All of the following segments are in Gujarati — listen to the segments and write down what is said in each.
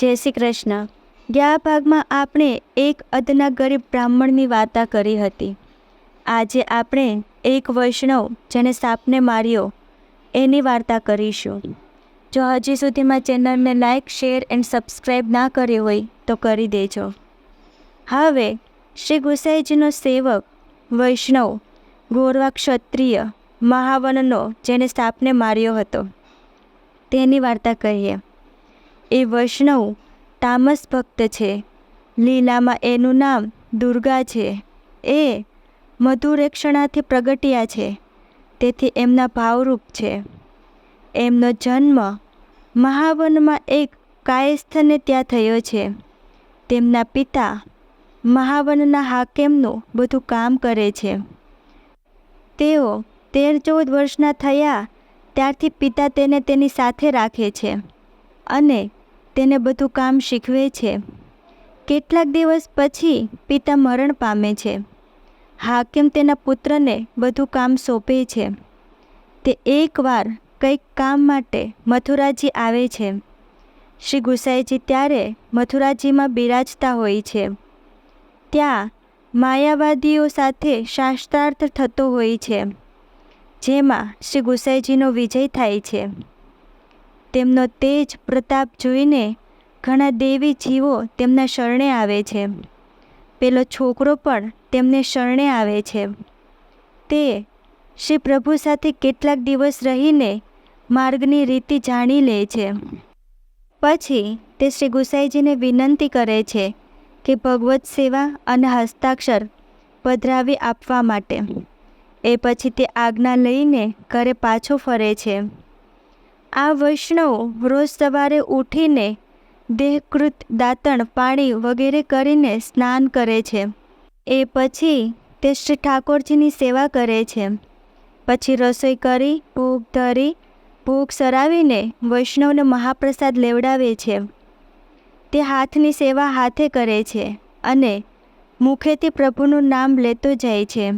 જય શ્રી કૃષ્ણ. ગયા ભાગમાં આપણે એક અદના ગરીબ બ્રાહ્મણની વાર્તા કરી હતી. આજે આપણે એક વૈષ્ણવ જેને સાપને માર્યો, એની વાર્તા કરીશું. જો હજી સુધીમાં ચેનલને લાઇક શેર એન્ડ સબસ્ક્રાઈબ ના કરી હોય તો કરી દેજો. હવે શ્રી ગુસાઈજીનો સેવક વૈષ્ણવ ગોરવા ક્ષત્રિય મહાવનનો જેને સાપને માર્યો હતો. તેની વાર્તા કહીએ. એ વૈષ્ણવ તામસ ભક્ત છે. લીલામાં એનું નામ દુર્ગા છે. એ મધુરેક્ષણાથી પ્રગટ્યા છે. તેથી એમના ભાવરૂપ છે. એમનો જન્મ મહાવનમાં એક કાયસ્થને ત્યાં થયો છે. તેમના પિતા મહાવનના હાકેમનું બધું કામ કરે છે. તેઓ તેર ચૌદ વર્ષના થયા ત્યારથી પિતા તેને તેની સાથે રાખે છે. અને તેને બધું કામ શીખવે છે. કેટલાક દિવસ પછી પિતા મરણ પામે છે. હાકેમ તેના પુત્રને બધું કામ સોંપે છે. તે એકવાર કંઈક કામ માટે મથુરાજી આવે છે. શ્રી ગુસાઈજી ત્યારે મથુરાજીમાં બિરાજતા હોય છે. ત્યાં માયાવાદીઓ સાથે શાસ્ત્રાર્થ થતો હોય છે. જેમાં શ્રી ગુસાઈજીનો વિજય થાય છે. તેમનો તેજ પ્રતાપ જોઈને ઘણા દેવી જીવો તેમના શરણે આવે છે. પેલો છોકરો પણ તેમને શરણે આવે છે. તે શ્રી પ્રભુ સાથે કેટલાક દિવસ રહીને માર્ગની રીતિ જાણી લે છે. પછી તે શ્રી ગુસાઈજીને વિનંતી કરે છે કે ભગવત સેવા અને હસ્તાક્ષર પધરાવી આપવા માટે. એ પછી તે આજ્ઞા લઈને ઘરે પાછો ફરે છે. આ વૈષ્ણવ રોજ સવારે ઉઠીને દેહકૃત દાંતણ પાણી વગેરે કરીને સ્નાન કરે છે. એ પછી તે શ્રી ઠાકોરજીની સેવા કરે છે. પછી રસોઈ કરી ભૂખ ધરી ભૂખ સરાવીને વૈષ્ણવને મહાપ્રસાદ લેવડાવે છે. તે હાથની સેવા હાથે કરે છે અને મુખેથી પ્રભુનું નામ લેતો જાય છે.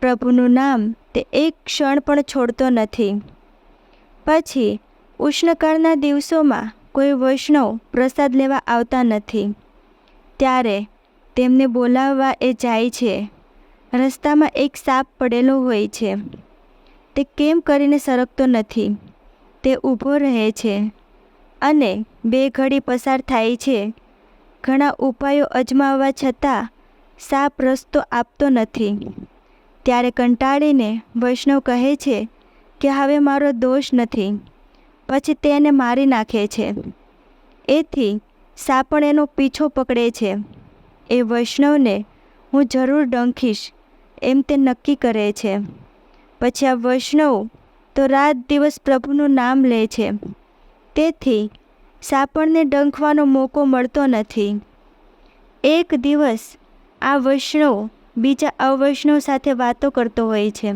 પ્રભુનું નામ તે એક ક્ષણ પણ છોડતો નથી. પછી ઉષ્ણકાળના દિવસોમાં કોઈ વૈષ્ણવ પ્રસાદ લેવા આવતા નથી. ત્યારે તેમને બોલાવવા એ જાય છે. રસ્તામાં એક સાપ પડેલો હોય છે. તે કેમ કરીને સરકતો નથી? તે ઊભો રહે છે અને બે ઘડી પસાર થાય છે. ઘણા ઉપાયો અજમાવવા છતાં સાપ રસ્તો આપતો નથી. ત્યારે કંટાળીને વૈષ્ણવ કહે છે કે હવે મારો દોષ નથી. પછી તેને મારી નાખે છે. એથી સાપણ એનો પીછો પકડે છે. એ વૈષ્ણવને હું જરૂર ડંખીશ, એમ તે નક્કી કરે છે. પછી આ વૈષ્ણવ તો રાત દિવસ પ્રભુનું નામ લે છે. તેથી સાપણને ડંખવાનો મોકો મળતો નથી. એક દિવસ આ વૈષ્ણવ બીજા અવૈષ્ણવ સાથે વાતો કરતો હોય છે.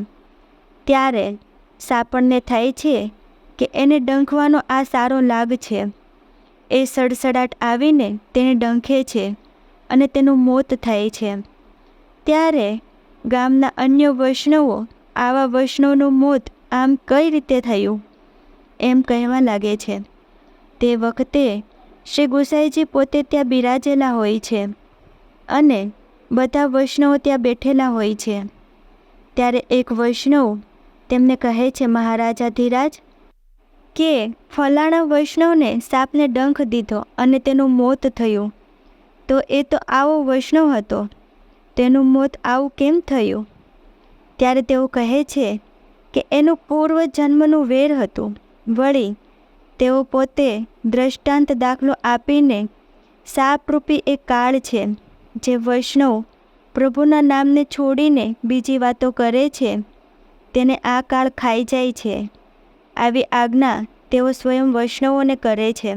ત્યારે સાપણને થાય છે કે એને ડંખવાનો આ સારો લાગ છે. એ સડસડાટ આવીને તેને ડંખે છે અને તેનું મોત થાય છે. ત્યારે ગામના અન્ય વૈષ્ણવો આવા વૈષ્ણવનું મોત આમ કઈ રીતે થયું? એમ કહેવા લાગે છે. તે વખતે શ્રી ગુસાઈજી પોતે ત્યાં બિરાજેલા હોય છે અને બધા વૈષ્ણવો ત્યાં બેઠેલા હોય છે. ત્યારે એક વૈષ્ણવ તેમને કહે છે, મહારાજા ધીરાજ, કે ફલાણા વૈષ્ણવને સાપને ડંખ દીધો અને તેનું મોત થયું. તો એ તો આવો વૈષ્ણવ હતો. તેનું મોત આવું કેમ થયું? ત્યારે તેઓ કહે છે કે એનું પૂર્વ જન્મનું વેર હતું. વળી, તેઓ પોતે દ્રષ્ટાંત દાખલો આપીને સાપરૂપી એ કાળ છે, જે વૈષ્ણવ પ્રભુના નામને છોડીને બીજી વાતો કરે છે. તેને આ કાળ ખાઈ જાય છે. આવી આજ્ઞા તેઓ સ્વયં વૈષ્ણવોને કરે છે.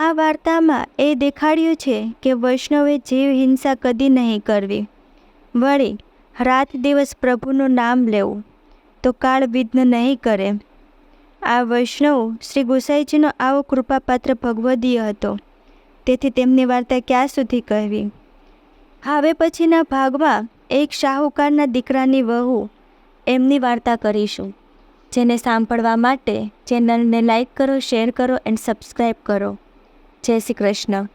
આ વાર્તામાં એ દેખાડ્યું છે કે વૈષ્ણવે જીવ હિંસા કદી નહીં કરવી. વળી, રાત દિવસ પ્રભુનું નામ લેવું, તો કાળ વિઘ્ન નહીં કરે. આ વૈષ્ણવ શ્રી ગુસાઈજીનો આવો કૃપાપાત્ર ભગવદીય હતો. તેથી તેમની વાર્તા ક્યાં સુધી કહેવી? હવે પછીના ભાગમાં એક શાહુકારના દીકરાની વહુ એમની વાર્તા કરીશું. જેને સાંભળવા માટે ચેનલને લાઈક કરો, શેર કરો, એન્ડ સબસ્ક્રાઈબ કરો. જય શ્રી કૃષ્ણ.